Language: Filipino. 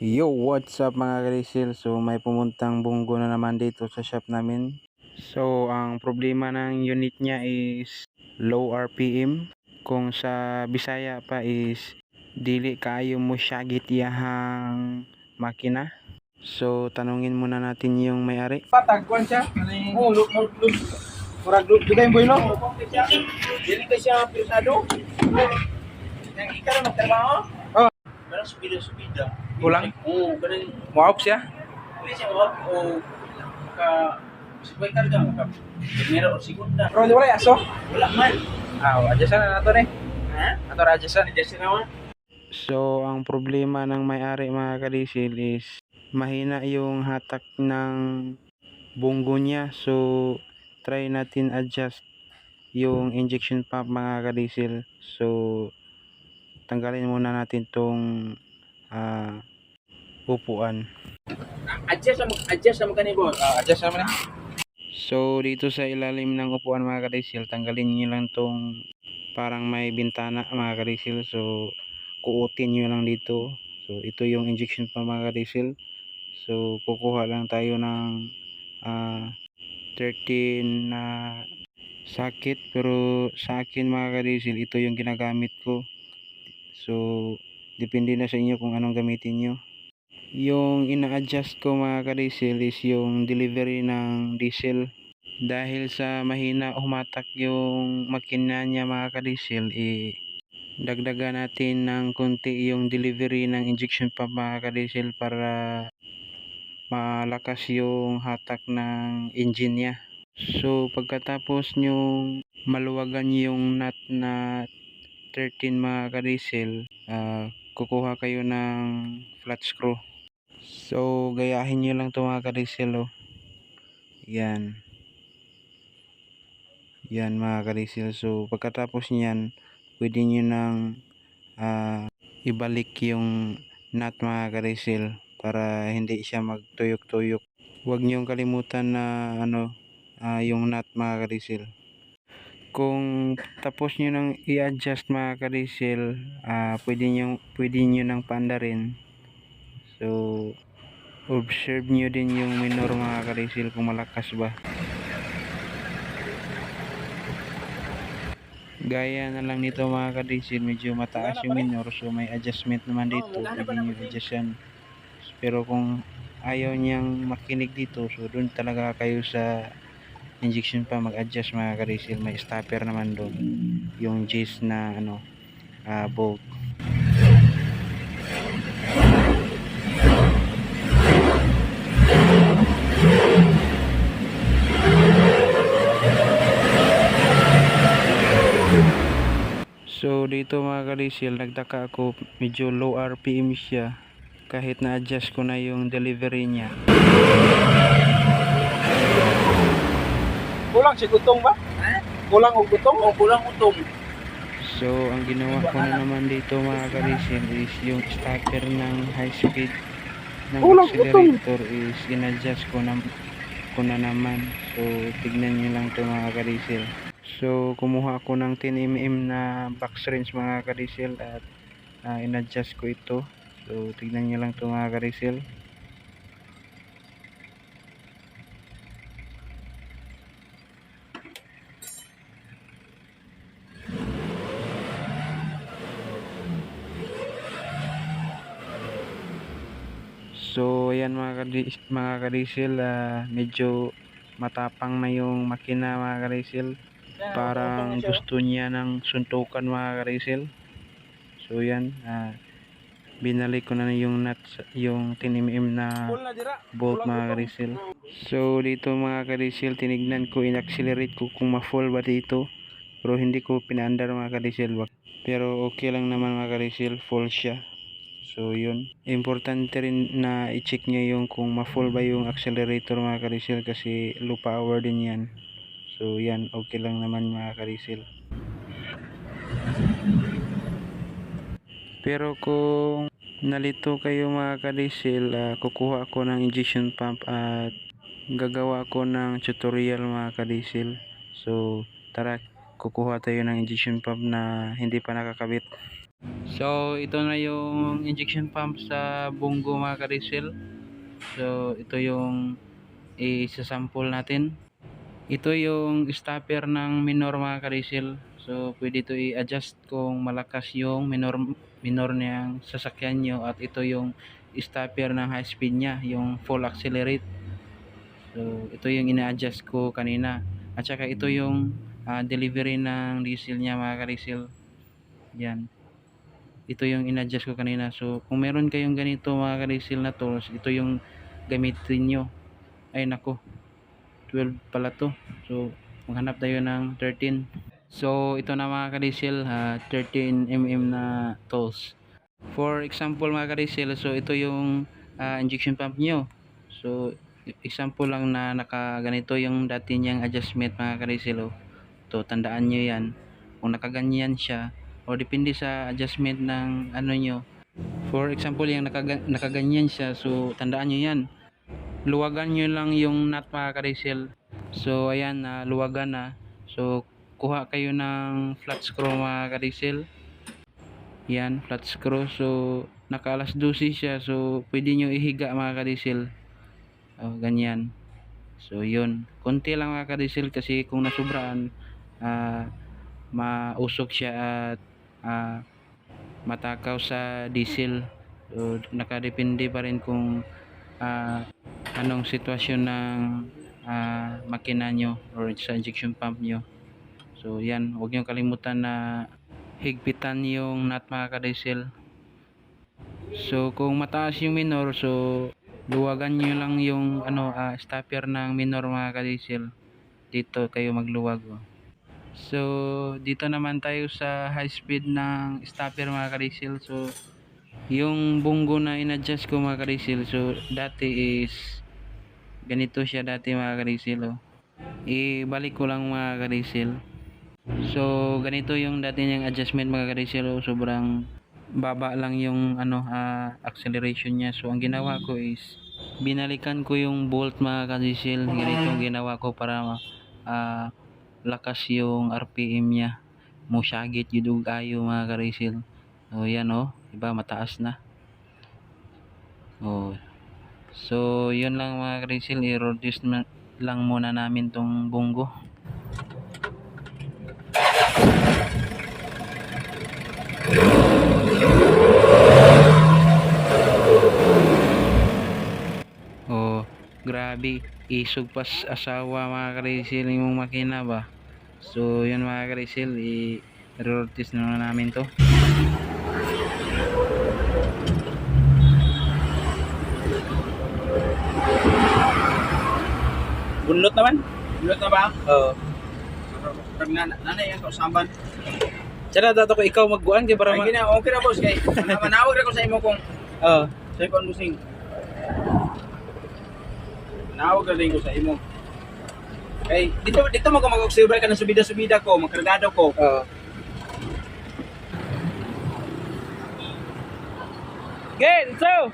Yo, what's up mga karisil? So may pumuntang bunggo na naman dito sa shop namin. So ang problema ng unit niya is low RPM. Kung sa Bisaya pa is dili kaayo mo syagit iyahang makina. So tanungin muna natin yung may-ari. patagkuan siya. Oo, look, look, look. Murag look, dugay mo ilo. Dili ka siya pisado. Yang ika na magtrabaho? Parang subida-subida. Kulang? Oo, ganun. Wow siya? Hindi siya wag o ka Sibay karga mo ka. Primera o segunda. Pero di wala aso? Wala man. Ah, adjustan na nato ni. Ha? Ato ra adjustan. Adjust na naman. So ang problema ng may-ari mga karisil is mahina yung hatak ng bunggo niya. So try natin adjust yung injection pump mga kadisil. So tanggalin muna natin tong ah, upuan. Adjust na adjust na magkani boss. Ah, adjust naman So dito sa ilalim ng upuan mga kadisil, tanggalin niyo lang tong parang may bintana mga kadisil. So kuutin niyo lang dito. So ito yung injection pump mga kadisil. So kukuha lang tayo ng ah, 13 na sakit pero sa akin mga kadisil ito yung ginagamit ko. So depende na sa inyo kung anong gamitin nyo. Yung ina-adjust ko mga kadisil is yung delivery ng diesel. Dahil sa mahina humatak yung makina niya mga kadisil, eh, dagdagan natin ng konti yung delivery ng injection pump mga kadisil para malakas yung hatak ng engine niya. So pagkatapos nyong maluwagan yung nut na 13 mga kadisil, ah, kukuha kayo ng flat screw. So, gayahin nyo lang ito mga kadisil, oh. Yan. Yan mga kadisil. So, pagkatapos niyan, pwede nyo nang ah, ibalik yung nut mga kadisil para hindi siya magtuyok-tuyok. Huwag nyo kalimutan na ano, ah, yung nut mga kadisil. Kung tapos nyo nang i-adjust mga kadisil, ah, pwede nyo, pwede nyo nang paandarin. So, observe nyo din yung minor mga kadisil kung malakas ba. Gaya na lang nito mga kadisil, medyo mataas yung minor so may adjustment naman dito. Pwede nyo adjust yan. Pero kung ayaw niyang makinig dito, so doon talaga kayo sa injection pa mag-adjust mga kadisil. May stopper naman doon. Yung J's na ano, ah, bolt. So dito mga kadisil, nagtaka ako medyo low RPM siya kahit na-adjust ko na yung delivery niya. Kulang si gutong ba? Ha? Kulang og gutong o kulang utong? So ang ginawa ko na naman dito mga kadisil is yung starter ng high speed ng Kulang, accelerator is in-adjust ko na, ko na naman. So tignan nyo lang to mga kadisil. So kumuha ako ng 10mm na box wrench mga kadisil at ah, in-adjust ko ito. So tignan nyo lang to mga kadisil. So ayan mga kadis, mga kadisil, ah, medyo matapang na yung makina mga kadisil. Parang gusto niya ng suntukan mga kadisil. So yan, ah, binalik ko na yung nuts, yung 10mm na bolt mga kadisil. So dito mga kadisil, tinignan ko, in-accelerate ko kung ma-full ba dito. Pero hindi ko pinaandar mga kadisil. Pero okay lang naman mga kadisil, full siya. So yun, importante rin na i-check nyo yung kung ma-full ba yung accelerator mga kadisil kasi low power din yan. So yan, okay lang naman mga kadisil. Pero kung nalito kayo mga kadisil, ah, kukuha ako ng injection pump at gagawa ako ng tutorial mga kadisil. So tara, kukuha tayo ng injection pump na hindi pa nakakabit. So, ito na yung injection pump sa Bungo mga ka-diesel. So, ito yung isasample natin. Ito yung stopper ng minor mga ka-diesel. So, pwede ito i-adjust kung malakas yung minor, minor niyang sasakyan nyo at ito yung stopper ng high speed niya, yung full accelerate. So, ito yung ina-adjust ko kanina. At saka ito yung ah, delivery ng diesel niya mga ka-diesel. Yan. Ito yung in-adjust ko kanina. So, kung meron kayong ganito mga ka-diesel na tools, ito yung gamitin nyo. Ay, nako. 12 pala to. So, maghanap tayo ng 13. So, ito na mga ka-diesel, ah, 13mm na tools. For example mga ka-diesel, so ito yung ah, injection pump nyo. So, example lang na nakaganito yung dati niyang adjustment mga ka-diesel. Oh. To, tandaan nyo yan. Kung nakaganyan siya, o depende sa adjustment ng ano nyo. For example, yung nakaga, nakaganyan siya, so tandaan nyo yan. Luwagan nyo lang yung nut mga. So, ayan, na luwagan na. So, kuha kayo ng flat screw mga ka-diesel. Yan, flat screw. So, naka alas 12 siya. So, pwede nyo ihiga mga ka-diesel. Oh, ganyan. So, yun. Konti lang mga ka-diesel kasi kung nasubraan, ah, mausok siya at ah, matakaw sa diesel. So, nakadepende pa rin kung ah, anong sitwasyon ng ah, makina nyo or sa injection pump nyo. So, yan. Huwag nyo kalimutan na higpitan yung nut mga ka-diesel. So, kung mataas yung minor, so luwagan nyo lang yung ano, ah, stopper ng minor mga ka-diesel. Dito kayo magluwag. Oh. So, dito naman tayo sa high speed ng stopper mga ka-diesel. So, yung bunggo na in-adjust ko mga ka-diesel. So, dati is ganito siya dati mga ka-diesel. Oh. Ibalik ko lang mga ka-diesel. So, ganito yung dati niyang adjustment mga ka-diesel. Oh. Sobrang baba lang yung ano ah, acceleration niya. So, ang ginawa ko is binalikan ko yung bolt mga ka-diesel. Ganito ginawa ko para ah, lakas yung RPM niya. Musyagit yun ayo mga ka-diesel. O yan o, iba mataas na. Oh. So, yun lang mga ka-diesel. I-reduce lang muna namin tong bunggo. Oh, grabe. Isog pas asawa mga ka-diesel yung makina ba. So, yun mga ka-diesel. I-reduce na namin to. Bunlot naman. Bunlot na ba? Oo. Pag na, nanay yan kausaban. Tsaka dato ko ikaw magbuan kay para Ay, gina, okay na boss kay. Mana- Manawag na ko sa imo kung Oo. sa imo busing. Manawag na rin ko sa imo. Kay dito dito mo ko mag-observe ka ng subida-subida ko, magkargado ko. Oo. Get, so!